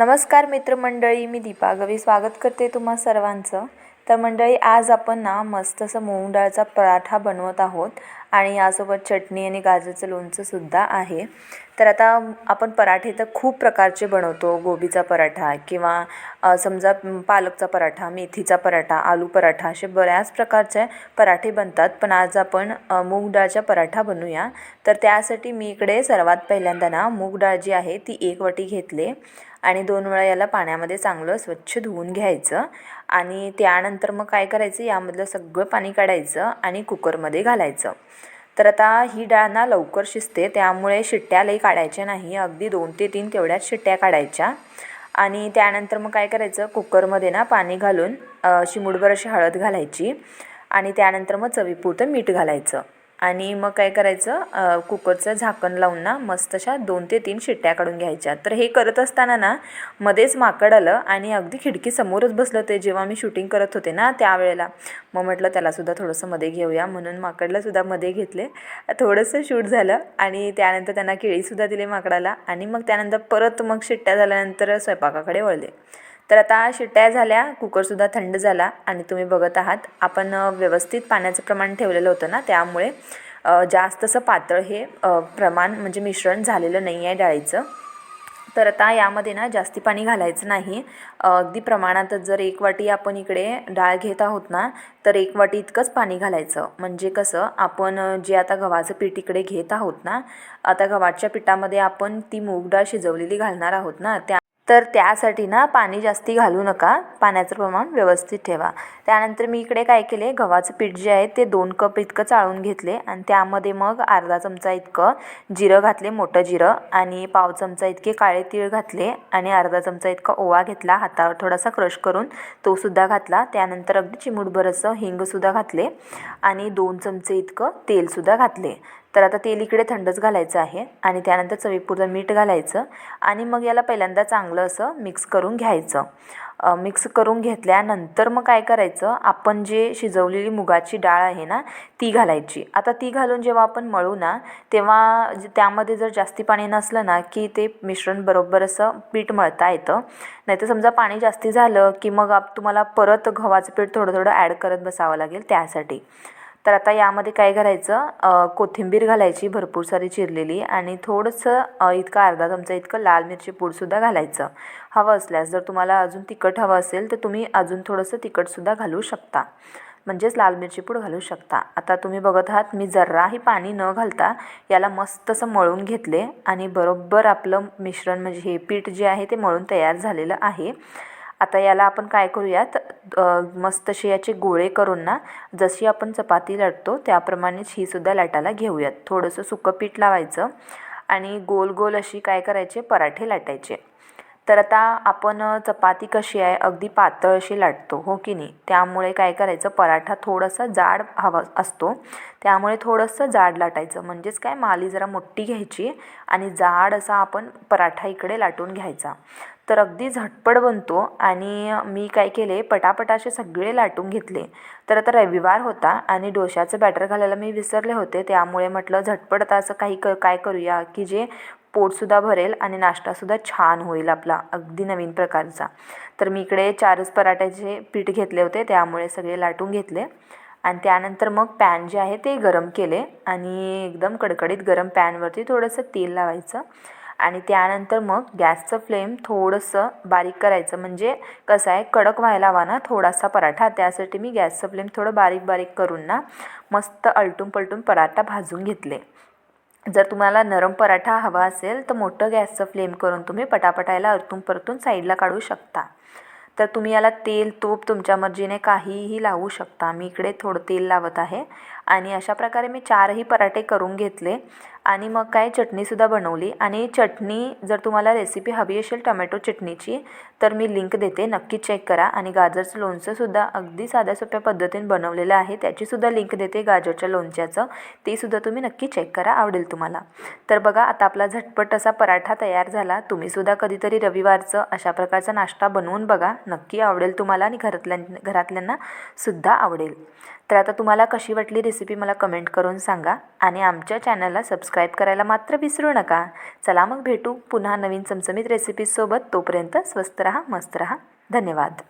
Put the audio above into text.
नमस्कार मित्रमंडळी मी दीपा गवी स्वागत करते तुम्हा सर्वांचं. तर मंडळी आज आपण ना मस्त असं मूग डाळचा पराठा बनवत आहोत आणि यासोबत चटणी आणि गाजरचं लोणचंसुद्धा आहे. तर आता आपण पराठे तर खूप प्रकारचे बनवतो गोबीचा पराठा किंवा समजा पालकचा पराठा मेथीचा पराठा आलू पराठा असे बऱ्याच प्रकारचे पराठे बनतात. पण आज आपण मूग डाळचा पराठा बनवूया. तर त्यासाठी मी इकडे सर्वात पहिल्यांदा ना मूग डाळ जी आहे ती एक वाटी घेतले आणि दोन वेळा याला पाण्यामध्ये चांगलं स्वच्छ धुवून घ्यायचं. आणि त्यानंतर मग काय करायचं यामधलं सगळं पाणी काढायचं आणि कुकरमध्ये घालायचं. तर आता ही डाळ ना लवकर शिजते त्यामुळे शिट्ट्या लई काढायच्या नाही. अगदी दोन ते तीन तेवढ्याच शिट्ट्या काढायच्या. आणि त्यानंतर मग काय करायचं कुकरमध्ये ना पाणी घालून अ, अशी हळद घालायची. आणि त्यानंतर मग चवीपुरतं मीठ घालायचं. आणि मग काय करायचं कुकरचं झाकण लावून ना मस्त अशा दोन ते तीन शिट्ट्या काढून घ्यायच्या. तर हे करत असताना ना मध्येच माकड आलं आणि अगदी खिडकीसमोरच बसलं ते जेव्हा मी शूटिंग करत होते ना त्यावेळेला. मग म्हटलं त्यालासुद्धा थोडंसं मध्ये घेऊया. म्हणून माकडलासुद्धा मध्ये घेतले. थोडंसं शूट झालं आणि त्यानंतर त्यांना केळीसुद्धा दिली माकडाला आणि मग त्यानंतर परत मग शिट्ट्या झाल्यानंतर स्वयंपाकाकडे वळले. तर आता शिट्ट्या झाल्या कुकरसुद्धा थंड झाला आणि तुम्ही बघत आहात आपण व्यवस्थित पाण्याचं प्रमाण ठेवलेलं होतं ना त्यामुळे जास्त असं पातळ हे प्रमाण म्हणजे मिश्रण झालेलं नाही आहे डाळीचं. तर आता यामध्ये ना जास्ती पाणी घालायचं नाही. अगदी प्रमाणातच जर एक वाटी आपण इकडे डाळ घेत आहोत ना तर एक वाटी इतकंच पाणी घालायचं. म्हणजे कसं आपण जे आता गव्हाचं पीठ इकडे घेत आहोत ना आता गव्हाच्या पिठामध्ये आपण ती मूग डाळ शिजवलेली घालणार आहोत ना त्या तर त्यासाठी ना पाणी जास्ती घालू नका. पाण्याचं प्रमाण व्यवस्थित ठेवा. त्यानंतर मी इकडे काय केले? गव्हाचं पीठ जे आहे ते दोन कप इतकं चाळून घेतले आणि त्यामध्ये मग अर्धा चमचा इतकं जिरं घातले मोठं जिरं आणि पाव चमचा इतके काळे तीळ घातले आणि अर्धा चमचा इतका ओवा घेतला. हातावर थोडासा क्रश करून तोसुद्धा घातला. त्यानंतर अगदी चिमूटभर असं हिंगसुद्धा घातले आणि दोन चमचे इतकं तेलसुद्धा घातले. तर आता तेल इकडे थंडच घालायचं आहे आणि त्यानंतर चवीपुरतं मीठ घालायचं आणि मग याला पहिल्यांदा चांगलं असं मिक्स करून घ्यायचं. मिक्स करून घेतल्यानंतर मग काय करायचं आपण जे शिजवलेली मुगाची डाळ आहे ना ती घालायची. आता ती घालून जेव्हा आपण मळू ना तेव्हा त्यामध्ये जर जास्ती पाणी नसलं ना की ते मिश्रण बरोबर असं पीठ मळता येतं. नाहीतर समजा पाणी जास्ती झालं की मग आप तुम्हाला परत गव्हाचं पीठ थोडं थोडं ॲड करत बसावं लागेल त्यासाठी. तर आता यामध्ये काय करायचं कोथिंबीर घालायची भरपूर सारी चिरलेली आणि थोडंसं इतकं अर्धा चमचा इतकं लाल मिरची पूडसुद्धा घालायचं. हवं असल्यास जर तुम्हाला अजून तिखट हवं असेल तर तुम्ही अजून थोडंसं तिखटसुद्धा घालू शकता. म्हणजेच लाल मिरची पूड घालू शकता. आता तुम्ही बघत आहात मी जराही पाणी न घालता याला मस्त असं मळून घेतले आणि बरोबर आपलं मिश्रण म्हणजे हे पीठ जे आहे ते मळून तयार झालेलं आहे. आता याला आपण काय करूयात? मस्तसे मस्त असे याचे गोळे करून ना जशी आपण चपाती लाटतो त्याप्रमाणेच ही सुद्धा लाटायला घेऊयात. थोडंसं सुकं पीठ लावायचं आणि गोल गोल अशी काय करायचे? पराठे लाटायचे. तर आता आपण चपाती कशी आहे अगदी पातळ अशी लाटतो हो की नाही? त्यामुळे काय करायचं पराठा थोडासा जाड हवा असतो. त्यामुळे थोडंसं जाड लाटायचं. म्हणजेच काय माली जरा मोठी घ्यायची आणि जाड असा आपण पराठा इकडे लाटून घ्यायचा. तर अगदी झटपट बनतो आणि मी काय केले पटापट असे सगळे लाटून घेतले. तर आता रविवार होता आणि डोशाचं बॅटर घालायला मी विसरले होते. त्यामुळे म्हटलं झटपट आता असं काही क काय करूया की जे पोटसुद्धा भरेल आणि नाश्तासुद्धा छान होईल आपला अगदी नवीन प्रकारचा. तर मी इकडे चारच पराठ्याचे पीठ घेतले होते त्यामुळे सगळे लाटून घेतले. आणि त्यानंतर मग पॅन जे आहे ते गरम केले आणि एकदम कडकडीत गरम पॅनवरती थोडंसं तेल लावायचं. आणि त्यानंतर मग गॅसचं फ्लेम थोडंसं बारीक करायचं. म्हणजे कसं आहे कडक व्हायला हवा ना थोडासा पराठा त्यासाठी मी गॅसचं फ्लेम थोडं बारीक बारीक करून ना मस्त अलटून पलटून पराठा भाजून घेतले. जर तुम्हाला नरम पराठा हवा असेल तर मोठं गॅसचं फ्लेम करून तुम्ही पटापटायला अरतून परतून साईडला काढू शकता. तर तुम्ही याला तेल तूप तुमच्या मर्जीने काहीही लावू शकता. मी इकडे थोडं तेल लावत आहे. आणि अशा प्रकारे मी चारही पराठे करून घेतले. आणि मग काय चटणीसुद्धा बनवली. आणि चटणी जर तुम्हाला रेसिपी हवी असेल टमॅटो चटणीची तर मी लिंक देते. नक्की चेक करा. आणि गाजरचं लोणचंसुद्धा अगदी साध्या सोप्या पद्धतीने बनवलेलं आहे. त्याचीसुद्धा लिंक देते गाजरच्या लोणच्याचं. तेसुद्धा तुम्ही नक्की चेक करा. आवडेल तुम्हाला. तर बघा आता आपला झटपट असा पराठा तयार झाला. तुम्हीसुद्धा कधीतरी रविवारचं अशा प्रकारचा नाश्ता बनवून बघा. नक्की आवडेल तुम्हाला आणि घरातल्या घरातल्यांना सुद्धा आवडेल. तर आता तुम्हाला कशी वाटली रेसिपी मला कमेंट करून सांगा. आणि आमच्या चॅनलला सबस्क्राईब सबस्क्राईब करायला मात्र विसरू नका. चला मग भेटू पुन्हा नवीन चमचमीत रेसिपीजसोबत तोपर्यंत स्वस्त रहा मस्त रहा. धन्यवाद.